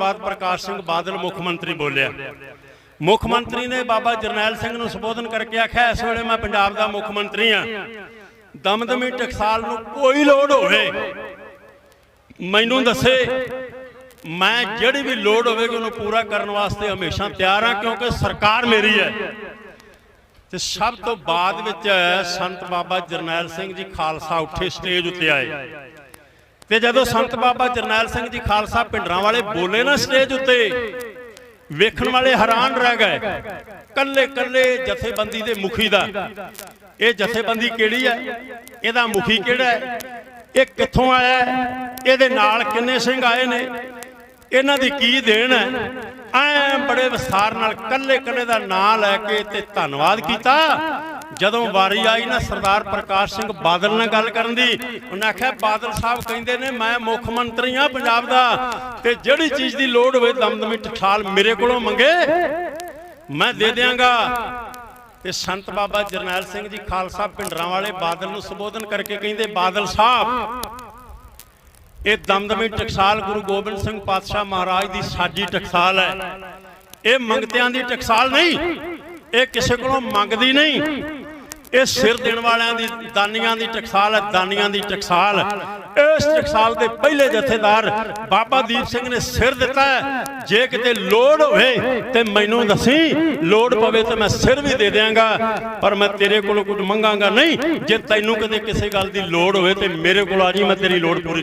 ਬਾਅਦ ਪ੍ਰਕਾਸ਼ ਸਿੰਘ ਬਾਦਲ ਮੁੱਖ ਮੰਤਰੀ ਬੋਲਿਆ। ਮੁੱਖ ਮੰਤਰੀ ਨੇ ਬਾਬਾ ਜਰਨੈਲ ਸਿੰਘ ਨੂੰ ਸੰਬੋਧਨ ਕਰਕੇ ਆਖਿਆ, ਇਸ ਵੇਲੇ ਮੈਂ ਪੰਜਾਬ ਦਾ ਮੁੱਖ ਮੰਤਰੀ ਆ ਦਮਦਮੀ ਟਕਸਾਲ ਨੂੰ ਕੋਈ ਲੋੜ ਹੋਵੇ, ਮੈਨੂੰ ਦੱਸੇ, ਮੈਂ ਜਿਹੜੀ ਵੀ ਲੋੜ ਹੋਵੇਗੀ ਉਹਨੂੰ ਪੂਰਾ ਕਰਨ ਵਾਸਤੇ ਹਮੇਸ਼ਾ ਤਿਆਰ ਹਾਂ, ਕਿਉਂਕਿ ਸਰਕਾਰ ਮੇਰੀ ਹੈ। ਤੇ ਸਭ ਤੋਂ ਬਾਅਦ ਵਿੱਚ ਸੰਤ ਬਾਬਾ ਜਰਨੈਲ ਸਿੰਘ ਜੀ ਖਾਲਸਾ ਉੱਠੇ ਸਟੇਜ ਉੱਤੇ ਆਏ। ਤੇ ਜਦੋਂ ਸੰਤ ਬਾਬਾ ਜਰਨੈਲ ਸਿੰਘ ਜੀ ਖਾਲਸਾ ਪਿੰਡਰਾਂ ਵਾਲੇ ਬੋਲੇ ਨਾ ਸਟੇਜ ਉੱਤੇ, ਵੇਖਣ ਵਾਲੇ ਹੈਰਾਨ ਰਹਿ ਗਏ। ਕੱਲੇ ਕੱਲੇ ਜਥੇਬੰਦੀ ਦੇ ਮੁਖੀ ਦਾ। ਇਹ ਜਥੇਬੰਦੀ ਕਿਹੜੀ ਹੈ? ਇਹਦਾ ਮੁਖੀ ਕਿਹੜਾ ਹੈ? ਇਹ ਕਿੱਥੋਂ ਆਇਆ ਇਹਦੇ ਨਾਲ ਕਿੰਨੇ ਸਿੰਘ ਆਏ ਨੇ? ਇਹਨਾਂ ਦੀ ਕੀ ਦੇਣ ਹੈ? ਐ ਬੜੇ ਵਿਸਥਾਰ ਨਾਲ ਕੱਲੇ ਕੱਲੇ ਦਾ ਨਾਂ ਲੈ ਕੇ ਤੇ ਧੰਨਵਾਦ ਕੀਤਾ। ਜਦੋਂ ਵਾਰੀ ਆਈ ਨਾ ਸਰਦਾਰ ਪ੍ਰਕਾਸ਼ ਸਿੰਘ ਬਾਦਲ ਨਾਲ ਗੱਲ ਕਰਨ ਦੀ, ਉਹਨੇ ਆਖਿਆ, ਬਾਦਲ ਸਾਹਿਬ ਕਹਿੰਦੇ ਨੇ, ਮੈਂ ਮੁੱਖ ਮੰਤਰੀ ਆ ਪੰਜਾਬ ਦਾ, ਤੇ ਜਿਹੜੀ ਚੀਜ਼ ਦੀ ਲੋੜ ਹੋਵੇ ਦਮਦਮੀ ਟਠਾਲ ਮੇਰੇ ਕੋਲੋਂ ਮੰਗੇ, ਮੈਂ ਦੇ ਦਿਆਂਗਾ। ਤੇ ਸੰਤ ਬਾਬਾ ਜਰਨੈਲ ਸਿੰਘ ਜੀ ਖਾਲਸਾ ਪਿੰਡਰਾਂ ਵਾਲੇ ਬਾਦਲ ਨੂੰ ਸੰਬੋਧਨ ਕਰਕੇ ਕਹਿੰਦੇ, ਬਾਦਲ ਸਾਹਿਬ, ਇਹ ਦਮਦਮੀ ਟਕਸਾਲ ਗੁਰੂ ਗੋਬਿੰਦ ਸਿੰਘ ਪਾਤਸ਼ਾਹ ਮਹਾਰਾਜ ਦੀ ਸਾਜੀ ਟਕਸਾਲ ਹੈ। ਇਹ ਮੰਗਤਿਆਂ ਦੀ ਟਕਸਾਲ ਨਹੀਂ, ਇਹ ਕਿਸੇ ਕੋਲੋਂ ਮੰਗਦੀ ਨਹੀਂ। ਇਹ ਸਿਰ ਦੇਣ ਵਾਲਿਆਂ ਦੀ, ਦਾਨੀਆਂ ਦੀ ਟਕਸਾਲ ਹੈ, ਦਾਨੀਆਂ ਦੀ ਟਕਸਾਲ। ਇਸ ਟਕਸਾਲ ਦੇ ਪਹਿਲੇ ਜਥੇਦਾਰ ਬਾਬਾ ਦੀਪ ਸਿੰਘ ਨੇ ਸਿਰ ਦਿੱਤਾ ਜੇ ਕਿਤੇ ਲੋੜ ਹੋਵੇ ਤੇ ਮੈਨੂੰ ਦੱਸੀ, ਲੋੜ ਪਵੇ ਤੇ ਮੈਂ ਸਿਰ ਵੀ ਦੇ ਦਿਆਂਗਾ। ਪਰ ਮੈਂ ਤੇਰੇ ਕੋਲੋਂ ਕੁਝ ਮੰਗਾਂਗਾ ਨਹੀਂ। ਜੇ ਤੈਨੂੰ ਕਦੇ ਕਿਸੇ ਗੱਲ ਦੀ ਲੋੜ ਹੋਵੇ ਤੇ ਮੇਰੇ ਕੋਲ ਆ ਜੀ, ਮੈਂ ਤੇਰੀ ਲੋੜ ਪੂਰੀ